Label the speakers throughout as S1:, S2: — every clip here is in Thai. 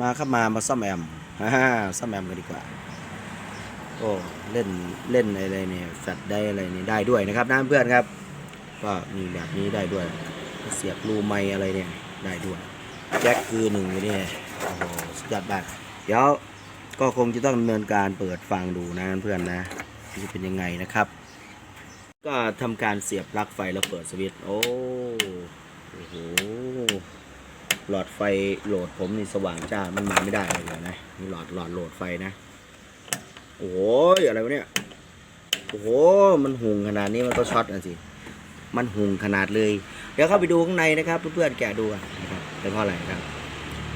S1: มาครับมามาซ่อมแอมฮ่าซ่อมแอมกันดีกว่า โอ้เล่นเล่นอะไรเนี่ยแฟลชได้อะไรนี่ได้ด้วยนะครับนะเพื่อนครับ ก็มีแบบนี้ได้ด้วย เสียบรูไม้อะไรเนี่ยได้ด้วยแจ็คคือหนึ่งอยู่นี่โอ้โหสุดยอดมากเดี๋ยวก็คงจะต้องดำเนินการเปิดฟังดูนะเพื่อนนะจะเป็นยังไงนะครับ ก็ทำการเสียบปลั๊กไฟแล้วเปิดสวิตช์โอ้ หลอดไฟโหลดผมนี่สว่างจ้า มันมาไม่ได้เลยนะนี่หลอดหลอดโหลดไฟนะ โอ้ยอะไรวะเนี่ย โอ้โห มันหุงขนาดนี้มันก็ช็อตอะสิ มันหุงขนาดเลย เดี๋ยวเข้าไปดูข้างในนะครับเพื่อนๆแกะดูกันนะครับเป็นเพราะอะไรครับ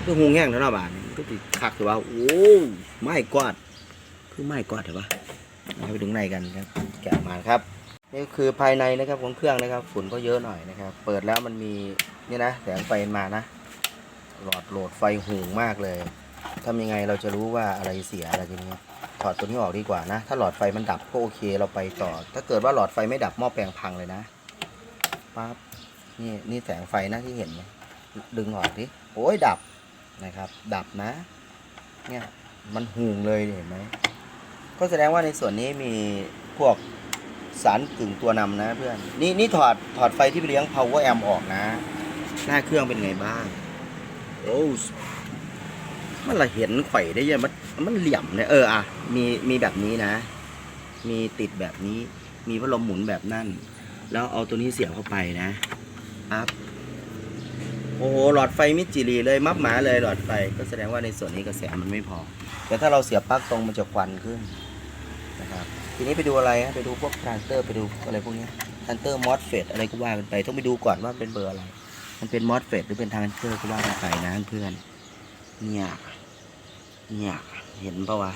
S1: คือหุงแห้งเท่านั้นบาทนี่มันก็ติดคักถือว่า โอ้ไม่กอด คือไม่กอดถือว่าเอาไปดูข้างในกันครับ แกะมาครับ นี่คือภายในนะครับของเครื่องนะครับ ฝุ่นก็เยอะหน่อยนะครับ เปิดแล้วมันมีนี่นะแสงไฟมานะ หลอดโหลดไฟหุงมากเลยทำยังไงเราจะรู้ว่าอะไรเสียอะไรทีนี้ถอดตัวนี้ออกดีกว่านะ ถ้าหลอดไฟมันดับก็โอเคเราไปต่อ ถ้าเกิดว่าหลอดไฟไม่ดับหม้อแปลงพังเลยนะปั๊บนี่นี่แสงไฟนะที่เห็นไหมดึงออกดิโอ้ยดับนะครับ ดับนะ เนี่ยมันหุงเลยเห็นไหมก็แสดงว่าในส่วนนี้มีพวกสารกึ่งตัวนำนะเพื่อน นี่นี่ถอดถอดไฟที่ไปเลี้ยง power amp ออกนะ หน้าเครื่องเป็นไงบ้าง โอ้มันละเห็นไข่ได้ยังมันมันเหลี่ยมเนี่ยเอออะมีมีแบบนี้นะ มีติดแบบนี้ มีพัดลมหมุนแบบนั่น แล้วเอาตัวนี้เสียบเข้าไปนะครับโอ้โหหลอดไฟมิดจิรีเลยมับหมาเลยหลอดไฟก็แสดงว่าในส่วนนี้กระแสมันไม่พอ แต่ถ้าเราเสียบปลั๊กตรงมันจะควันขึ้นนะครับทีนี้ไปดูอะไรฮะไปดูพวกทรานเตอร์ไปดูอะไรพวกนี้ทรานเตอร์มอสเฟตอะไรก็ว่ากันไปต้องไปดูก่อนว่าเป็นเบอร์อะไร มันเป็นมอสเฟตหรือเป็นทรานเตอร์ก็ว่ากันไปนะเพื่อน เนี่ย เนี่ย เห็นปะวะ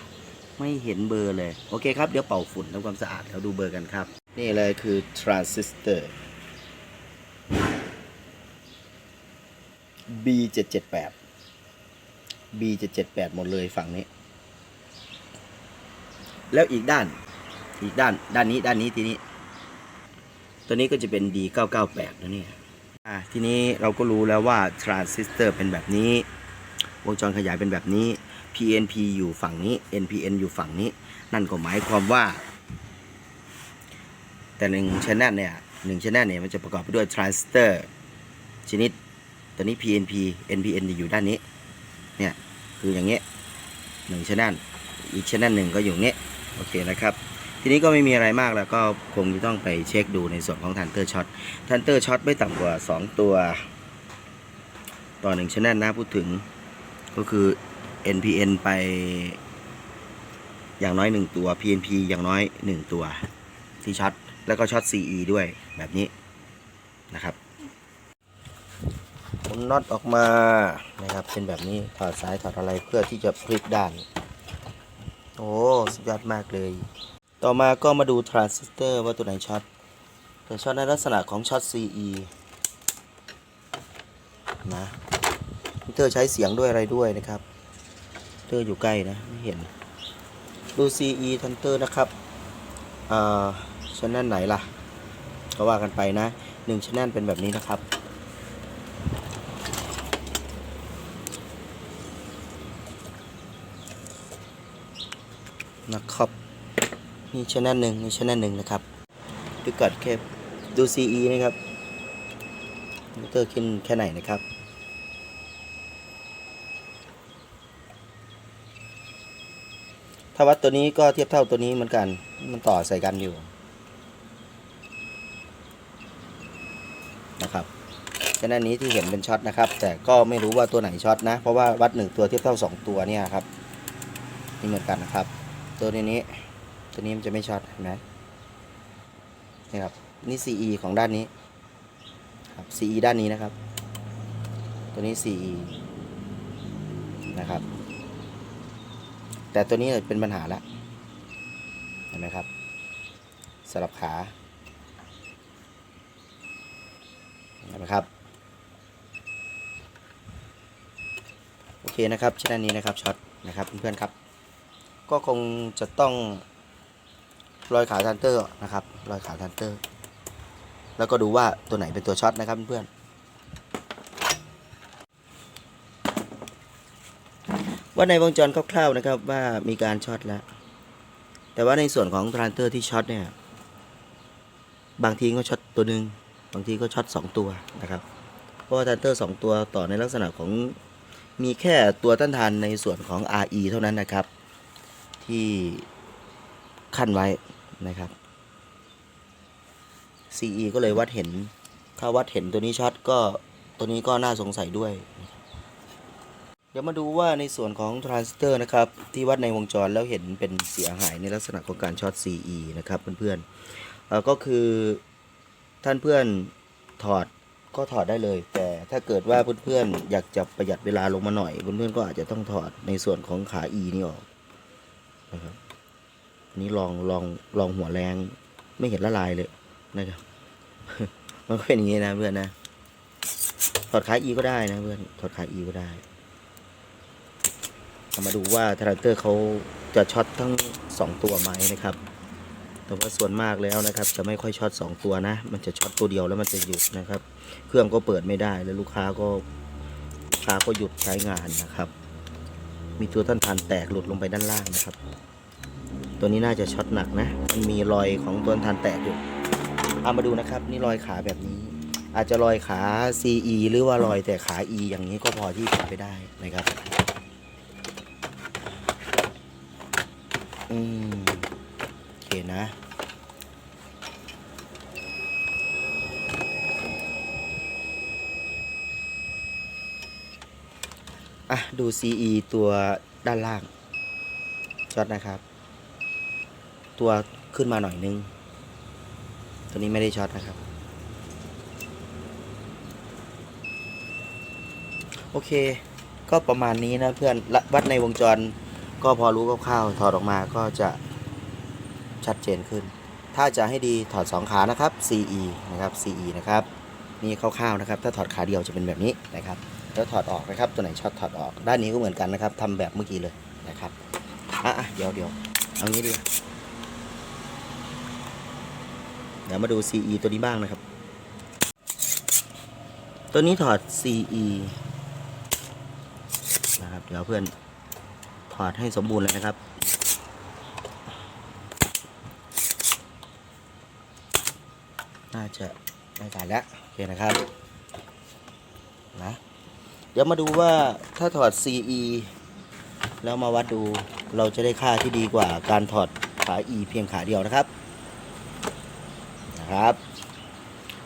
S1: ไม่เห็นเบอร์เลย โอเคครับ เดี๋ยวเป่าฝุ่นทำความสะอาดแล้วดูเบอร์กันครับ นี่เลยคือทรานซิสเตอร์ B 7 7 8 B 7 7 8 หมดเลยฝั่งนี้ แล้วอีกด้าน อีกด้าน ด้านนี้ ด้านนี้ทีนี้ ตัวนี้ก็จะเป็น D 9 9 8นะเนี่ย อ่าทีนี้เราก็รู้แล้วว่าทรานซิสเตอร์เป็นแบบนี้ วงจรขยายเป็นแบบนี้ PNP อยู่ฝั่งนี้ NPN อยู่ฝั่งนี้ นั่นก็หมายความว่า แต่หนึ่งชแนลเนี่ยหนึ่งชแนลเนี่ยมันจะประกอบไปด้วยทรานซิสเตอร์ชนิดตัวนี้ PNP NPN จะอยู่ด้านนี้ เนี่ย คืออย่างเงี้ยหนึ่งชแนลอีกชแนลหนึ่งก็อยู่เงี้ยโอเคนะครับ ทีนี้ก็ไม่มีอะไรมากแล้วก็คงจะต้องไปเช็คดูในส่วนของทันเตอร์ช็อตทันเตอร์ช็อตไม่ต่ำกว่า 2 ตัว ต่อ1ชแนลนะพูดถึงก็คือ NPN ไปอย่างน้อย 1 ตัว PNP อย่างน้อย 1 ตัวที่ช็อตแล้วก็ช็อต CE ด้วยแบบนี้นะครับหมุนน็อตออกมานะครับเป็นแบบนี้ถอดสายถอดอะไรเพื่อที่จะพลิกด้าน โอ้สุดยอดมากเลย ต่อมาก็มาดูทรานซิสเตอร์ว่าตัวไหนช็อตแต่ช็อตในลักษณะของช็อต CE นะมิเตอร์ใช้เสียงด้วยอะไรด้วยนะครับเตอร์อยู่ใกล้นะไม่เห็น ดู CE ทันเตอร์นะครับอ่าชแนลไหนล่ะ ก็ว่ากันไปนะหนึ่งชแนลเป็นแบบนี้นะครับนะครับ นี่ชแนลหนึ่งนี่ชแนลหนึ่งนะครับดูก่อนแค่ดู CE นะครับมิเตอร์ขึ้นแค่ไหนนะครับถ้าวัดตัวนี้ก็เทียบเท่าตัวนี้เหมือนกัน มันต่อใส่กันอยู่นะครับชแนลนี้ที่เห็นเป็นช็อตนะครับ แต่ก็ไม่รู้ว่าตัวไหนช็อตนะ เพราะว่าวัดหนึ่งตัวเทียบเท่าสองตัวเนี่ยครับ นี่เหมือนกันนะครับ ตัวนี้นี้ ตัวนี้มันจะไม่ช็อตเห็นไหมนี่ครับ นี่ CE ของด้านนี้ครับ CE ด้านนี้นะครับ ตัวนี้ CE นะครับ แต่ตัวนี้เป็นปัญหาแล้วเห็นไหมครับสลับขาเห็นไหมครับโอเคนะครับชแนนี้นะครับช็อตนะครับเพื่อนๆครับ ก็คงจะต้อง รอยขาทันเตอร์นะครับ รอยขาทันเตอร์ แล้วก็ดูว่าตัวไหนเป็นตัวช็อตนะครับเพื่อนว่าในวงจรคร่าวๆนะครับว่ามีการช็อตแล้ว แต่ว่าในส่วนของทรานเตอร์ที่ช็อตเนี่ย บางทีก็ช็อตตัวหนึ่งบางทีก็ช็อตสองตัวนะครับ เพราะว่าทรานเตอร์สองตัวต่อในลักษณะของมีแค่ตัวต้านทานในส่วนของ RE เท่านั้นนะครับ ที่ขั้นไว้ นะครับ CE ก็เลยวัดเห็น ถ้าวัดเห็นตัวนี้ช็อตก็ตัวนี้ก็น่าสงสัยด้วย เดี๋ยวมาดูว่าในส่วนของทรานซิสเตอร์นะครับ ที่วัดในวงจรแล้วเห็นเป็นเสียหายในลักษณะของการช็อต CE นะครับเพื่อนๆเอ่อก็คือท่านเพื่อนถอดก็ถอดได้เลย แต่ถ้าเกิดว่าเพื่อนๆอยากจะประหยัดเวลาลงมาหน่อย เพื่อนๆก็อาจจะต้องถอดในส่วนของขา E นี่ออกนะครับ นี้ลองลองลองหัวแรง ไม่เห็นละลายเลยนะครับ มันก็เป็นอย่างนี้นะเพื่อนนะถอดขา E ก็ได้นะเพื่อนถอดขา E ก็ได้เอามาดูว่าทรานเตอร์เขาจะช็อตทั้งสองตัวไหมนะครับ แต่ว่าส่วนมากแล้วนะครับ จะไม่ค่อยช็อตสองตัวนะ มันจะช็อตตัวเดียวแล้วมันจะหยุดนะครับ เครื่องก็เปิดไม่ได้แล้วลูกค้าก็ลูกค้าก็หยุดใช้งานนะครับ มีตัวต้านทานแตกหลุดลงไปด้านล่างนะครับ ตัวนี้น่าจะช็อตหนักนะ มันมีรอยของตัวต้นทานแตกอยู่เอามาดูนะครับ นี่รอยขาแบบนี้ อาจจะรอยขา CE หรือว่ารอยแต่ขา E อย่างนี้ก็พอที่จะไปได้นะครับ อืมโอเคนะอะ ดู CE ตัวด้านล่างช็อตนะครับ ตัวขึ้นมาหน่อยนึง ตัวนี้ไม่ได้ช็อตนะครับ โอเค ก็ประมาณนี้นะเพื่อนวัดในวงจรก็พอรู้คร่าวๆถอดออกมาก็จะชัดเจนขึ้น ถ้าจะให้ดีถอด 2 ขานะครับ CE นะครับ CE นะครับ นี่คร่าวๆนะครับ ถ้าถอดขาเดียวจะเป็นแบบนี้นะครับ แล้วถอดออกนะครับ ตัวไหนช็อตถอดออก ด้านนี้ก็เหมือนกันนะครับทำแบบเมื่อกี้เลยนะครับ อะเดี๋ยวเดี๋ยวเอางี้ดีกว่า เดี๋ยวมาดู CE ตัวนี้บ้างนะครับ ตัวนี้ถอด CE นะครับ เดี๋ยวเพื่อนถอดให้สมบูรณ์เลยนะครับ น่าจะได้การแล้ว โอเคนะครับ นะ เดี๋ยวมาดูว่าถ้าถอด CE แล้วมาวัดดูเราจะได้ค่าที่ดีกว่าการถอดขา E เพียงขาเดียวนะครับ ครับ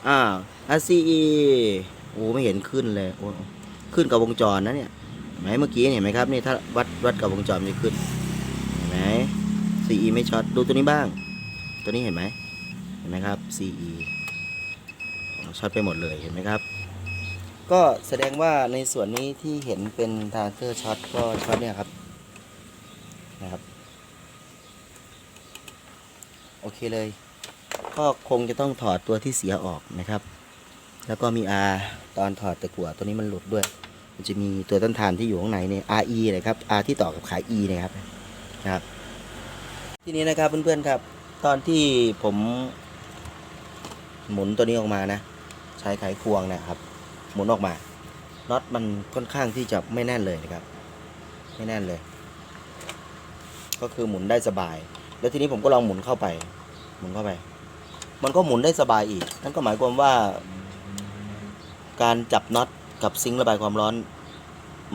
S1: อ่า RCE โอ้ไม่เห็นขึ้นเลยโอ้ขึ้นกับวงจรนะเนี่ยห็นไหมเมื่อกี้เห็นไหมครับนี่ถ้าวัดวัดกับวงจรมันจะขึ้นเห็นไหม CE ไม่ช็อตดูตัวนี้บ้าง ตัวนี้เห็นไหมเห็นไหมครับ CE ช็อตไปหมดเลยเห็นไหมครับ ก็แสดงว่าในส่วนนี้ที่เห็นเป็นทานสเตอร์ช็อตก็ช็อตเนี่ยครับนะครับ โอเคเลย ก็คงจะต้องถอดตัวที่เสียออกนะครับ แล้วก็มี R ตอนถอดตะกั่วตัวนี้มันหลุดด้วย มันจะมีตัวต้นทานที่อยู่ข้างในเนี่ย RE นะครับ R ที่ต่อกับขา E นะครับนะครับ ทีนี้นะครับเพื่อนๆครับ ตอนที่ผมหมุนตัวนี้ออกมานะ ใช้ไขควงนะครับ หมุนออกมาน็อตมันค่อนข้างที่จะไม่แน่นเลยนะครับ ไม่แน่นเลย ก็คือหมุนได้สบาย แล้วทีนี้ผมก็ลองหมุนเข้าไป หมุนเข้าไป มันก็หมุนได้สบายอีก นั่นก็หมายความว่า การจับน็อตกับซิงค์ระบายความร้อน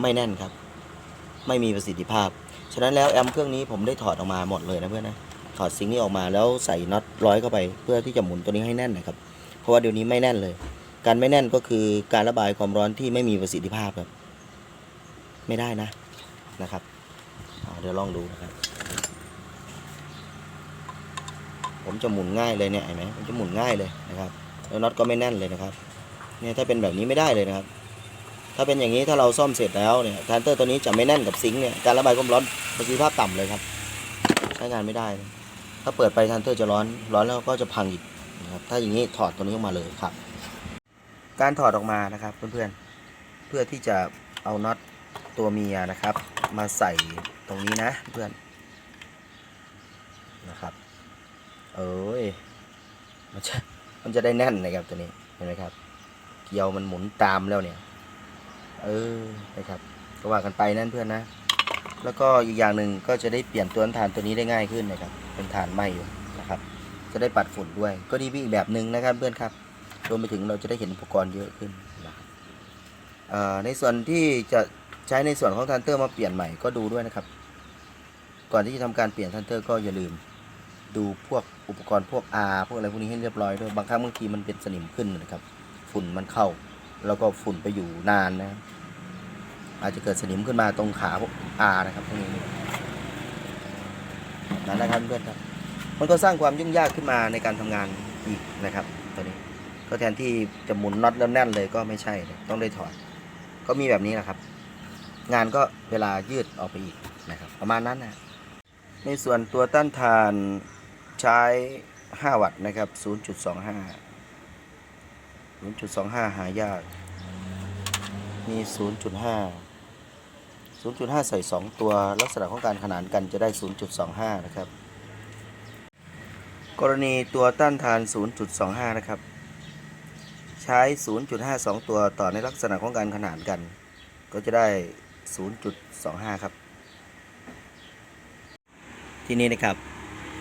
S1: ไม่แน่นครับ ไม่มีประสิทธิภาพ ฉะนั้นแล้วแอมเครื่องนี้ผมได้ถอดออกมาหมดเลยนะเพื่อนนะ ถอดซิงค์นี้ออกมาแล้วใส่น็อตร้อยเข้าไป เพื่อที่จะหมุนตัวนี้ให้แน่นนะครับ เพราะว่าเดี๋ยวนี้ไม่แน่นเลย การไม่แน่นก็คือการระบายความร้อนที่ไม่มีประสิทธิภาพครับ ไม่ได้นะนะครับ เดี๋ยวลองดูนะครับ ผมจะหมุนง่ายเลยเนี่ยเห็นไหมผมจะหมุนง่ายเลยนะครับ แล้วน็อตก็ไม่แน่นเลยนะครับ เนี่ยถ้าเป็นแบบนี้ไม่ได้เลยนะครับ ถ้าเป็นอย่างนี้ถ้าเราซ่อมเสร็จแล้วเนี่ยแทนเตอร์ตัวนี้จะไม่แน่นกับซิงค์เนี่ยการระบายความร้อนประสิทธิภาพต่ำเลยครับ ใช้งานไม่ได้ ถ้าเปิดไปแทนเตอร์จะร้อน ร้อนแล้วก็จะพังอีกนะครับ ถ้าอย่างนี้ถอดตัวนี้ออกมาเลยครับ การถอดออกมานะครับเพื่อนๆ เพื่อที่จะเอาน็อตตัวเมียนะครับ มาใส่ตรงนี้นะเพื่อนนะครับ เอ้ยมันจะมันจะได้แน่นนะครับตัวนี้เห็นไหมครับ เกียวมันหมุนตามแล้วเนี่ย เออนะครับก็ว่ากันไปนั่นเพื่อนนะ แล้วก็อีกอย่างหนึ่งก็จะได้เปลี่ยนตัวฐานตัวนี้ได้ง่ายขึ้นนะครับ เป็นฐานใหม่อยู่นะครับ จะได้ปัดฝุ่นด้วย ก็ดีไปอีกแบบหนึ่งนะครับเพื่อนครับรวมไปถึงเราจะได้เห็นอุปกรณ์เยอะขึ้นนะครับในส่วนที่จะใช้ในส่วนของทันเตอร์มาเปลี่ยนใหม่ก็ดูด้วยนะครับ ก่อนที่จะทำการเปลี่ยนทันเตอร์ก็อย่าลืม ดูพวกอุปกรณ์พวก R พวกอะไรพวกนี้ให้เรียบร้อยด้วยบางครั้งบางทีมันเป็นสนิมขึ้นนะครับ ฝุ่นมันเข้า แล้วก็ฝุ่นไปอยู่นานนะอาจจะเกิดสนิมขึ้นมาตรงขาพวก R นะครับพวกนี้นั่นนะครับเพื่อนครับมันก็สร้างความยุ่งยากขึ้นมาในการทำงานอีกนะครับตัวนี้ก็แทนที่จะหมุนน็อตแล้วแน่นเลยก็ไม่ใช่ต้องได้ถอด ก็มีแบบนี้แหละครับ งานก็เวลายืดออกไปอีกนะครับ ประมาณนั้นนะในส่วนตัวต้านทาน ใช้ 5 วัตต์นะครับ 0.25 0.25 หายาก มี 0.5 0.5 ใส่ 2 ตัวลักษณะของการขนานกันจะได้ 0.25 นะครับ กรณีตัวต้านทาน 0.25 นะครับ ใช้ 0.52 ตัวต่อในลักษณะของการขนานกัน ก็จะได้ 0.25 ครับ ที่นี้นะครับ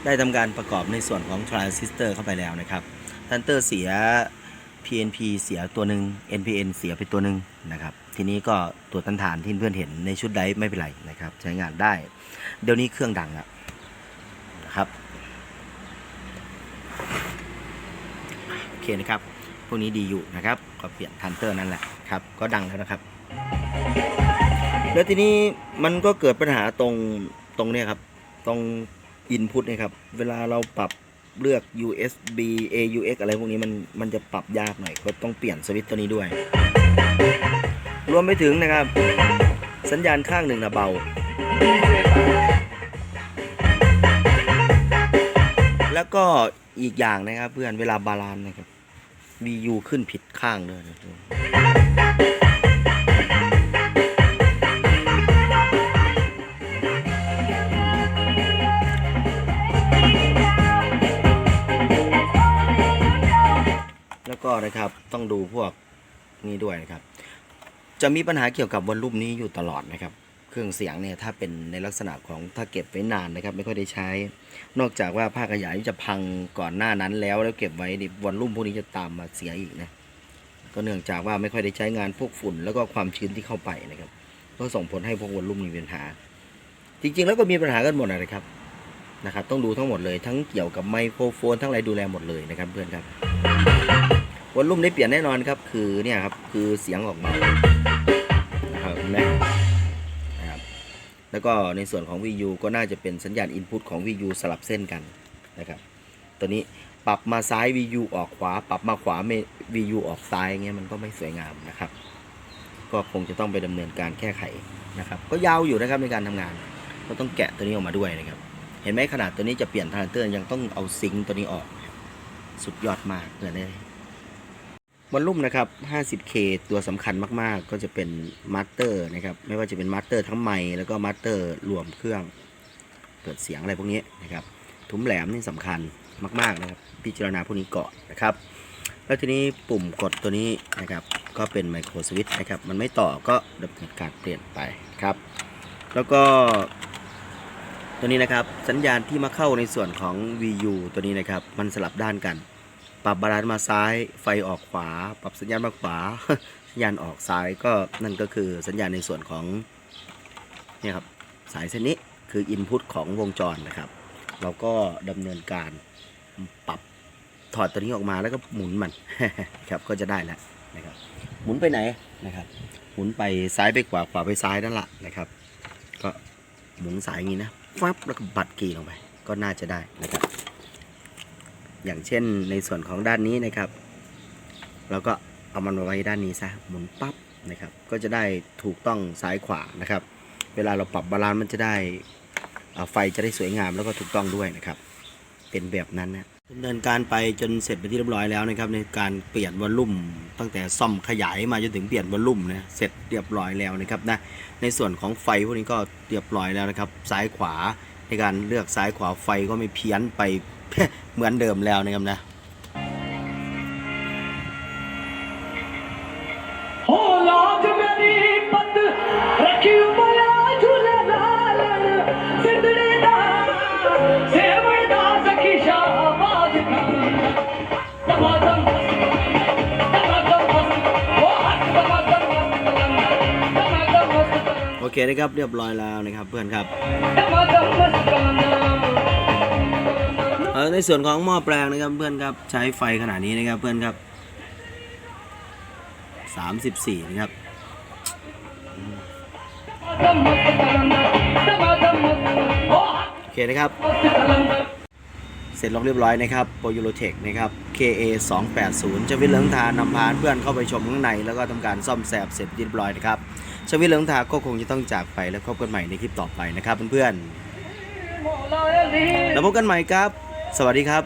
S1: ได้ทำการประกอบในส่วนของทรานซิสเตอร์เข้าไปแล้วนะครับทันเตอร์เสีย PNP เสียตัวหนึ่ง NPN เสียไปตัวหนึ่งนะครับ ทีนี้ก็ตัวต้านทานที่เพื่อนเห็นในชุดไดฟ์ไม่เป็นไรนะครับ ใช้งานได้ เดี๋ยวนี้เครื่องดังแล้วนะครับโอเคนะครับ พวกนี้ดีอยู่นะครับ ก็เปลี่ยนทันเตอร์นั่นแหละครับ ก็ดังแล้วนะครับ แล้วทีนี้มันก็เกิดปัญหาตรงตรงเนี้ยครับ ตรง input เนี่ยครับ เวลาเราปรับเลือก USB AUX อะไรพวกนี้มันมันจะปรับยากหน่อย ก็ต้องเปลี่ยนสวิตช์ตัวนี้ด้วย รวมไปถึงนะครับ สัญญาณข้างหนึ่งนะเบา แล้วก็อีกอย่างนะครับเพื่อนเวลาบาลานนะครับ VU ขึ้นผิดข้างเลยนะครับ ก็นะครับต้องดูพวกนี้ด้วยนะครับ จะมีปัญหาเกี่ยวกับวอลลุ่มนี้อยู่ตลอดนะครับ เครื่องเสียงเนี่ยถ้าเป็นในลักษณะของถ้าเก็บไว้นานนะครับ ไม่ค่อยได้ใช้ นอกจากว่าผ้าขยายจะพังก่อนหน้านั้นแล้วแล้วเก็บไว้นี่วอลลุ่มพวกนี้จะตามมาเสียอีกนะก็เนื่องจากว่าไม่ค่อยได้ใช้งานพวกฝุ่น แล้วก็ความชื้นที่เข้าไปนะครับ ก็ส่งผลให้พวกวอลลุ่มมีปัญหา จริงๆ แล้วก็มีปัญหากันหมดนะครับนะครับ ต้องดูทั้งหมดเลยทั้งเกี่ยวกับไมโครโฟนทั้งอะไรดูแลหมดเลยนะครับเพื่อนครับ วอลลุ่มได้เปลี่ยนแน่นอนครับ คือเนี่ยครับคือเสียงออกมานะครับเห็นไหมนะครับแล้วก็ในส่วนของ VU ก็น่าจะเป็นสัญญาณ Input ของ VU สลับเส้นกันนะครับตัวนี้ปรับมาซ้าย VU ออกขวา ปรับมาขวาไม่ VU ออกซ้ายเงี้ยมันก็ไม่สวยงามนะครับ ก็คงจะต้องไปดำเนินการแก้ไขนะครับ ก็ยาวอยู่นะครับในการทำงาน ก็ต้องแกะตัวนี้ออกมาด้วยนะครับ เห็นไหมขนาดตัวนี้จะเปลี่ยนทรานซิสเตอร์ยังต้องเอาซิงค์ตัวนี้ออก สุดยอดมากเลยนะ วอลลุ่มนะครับ 50K ตัวสำคัญมากๆ ก็จะเป็นมาสเตอร์นะครับ ไม่ว่าจะเป็นมาสเตอร์ทั้งไมค์แล้วก็มาสเตอร์รวมเครื่อง เปิดเสียงอะไรพวกนี้นะครับ ทุ้มแหลมนี่สำคัญมากๆนะครับ พิจารณาพวกนี้ก่อนนะครับ แล้วทีนี้ปุ่มกดตัวนี้นะครับ ก็เป็นไมโครสวิตช์นะครับ มันไม่ต่อก็ดำเนินการเปลี่ยนไปครับ แล้วก็ตัวนี้นะครับ สัญญาณที่มาเข้าในส่วนของ VU ตัวนี้นะครับ มันสลับด้านกัน ปรับบาลานซ์มาซ้าย ไฟออกขวา ปรับสัญญาณมาขวา สัญญาณออกซ้ายก็นั่นก็คือสัญญาณในส่วนของนี่ครับสายเส้นนี้คือ Input ของวงจรนะครับ เราก็ดำเนินการปรับถอดตัวนี้ออกมาแล้วก็หมุนมันครับก็จะได้แล้วนะครับ หมุนไปไหนนะครับ หมุนไปซ้ายไปขวาขวาไปซ้ายนั่นแหละนะครับ ก็หมุนสายอย่างนี้นะฟับแล้วก็บัดกีลงไป ก็น่าจะได้นะครับ อย่างเช่นในส่วนของด้านนี้นะครับ เราก็เอามันมาไว้ด้านนี้ซะหมุนปั๊บนะครับ ก็จะได้ถูกต้องซ้ายขวานะครับ เวลาเราปรับบาลานซ์มันจะได้ไฟจะได้สวยงามแล้วก็ถูกต้องด้วยนะครับ เป็นแบบนั้นนะดำเนินการไปจนเสร็จไปนที่เรียบร้อยแล้วนะครับ ในการเปลี่ยนวอลลุ่ม ตั้งแต่ซ่อมขยายมาจนถึงเปลี่ยนวอลลุ่มนะเสร็จเรียบร้อยแล้วนะครับนะในส่วนของไฟพวกนี้ก็เรียบร้อยแล้วนะครับ ซ้ายขวาในการเลือกซ้ายขวาไฟก็ไม่เพี้ยนไป เหมือนเดิมแล้วนะครับนะ
S2: โอ
S1: เคนะครับเรียบร้อยแล้วนะครับเพื่อนครับ ในส่วนของหม้อแปลงนะครับเพื่อนครับใช้ไฟขนาดนี้นะครับเพื่อนครับ34นะครับโอเคนะครับ เสร็จลงเรียบร้อยนะครับโปรยูโรเทคนะครับ KA 280ชวิตเหลืองทานำพาเพื่อนเข้าไปชมข้างใน แล้วก็ทำการซ่อมแซมเสร็จเรียบร้อยนะครับชวิตเหลืองทาก็คงจะต้องจากไปแล้วพบกันใหม่ในคลิปต่อไปนะครับเพื่อนๆแล้วพบกันใหม่ครับ สวัสดีครับ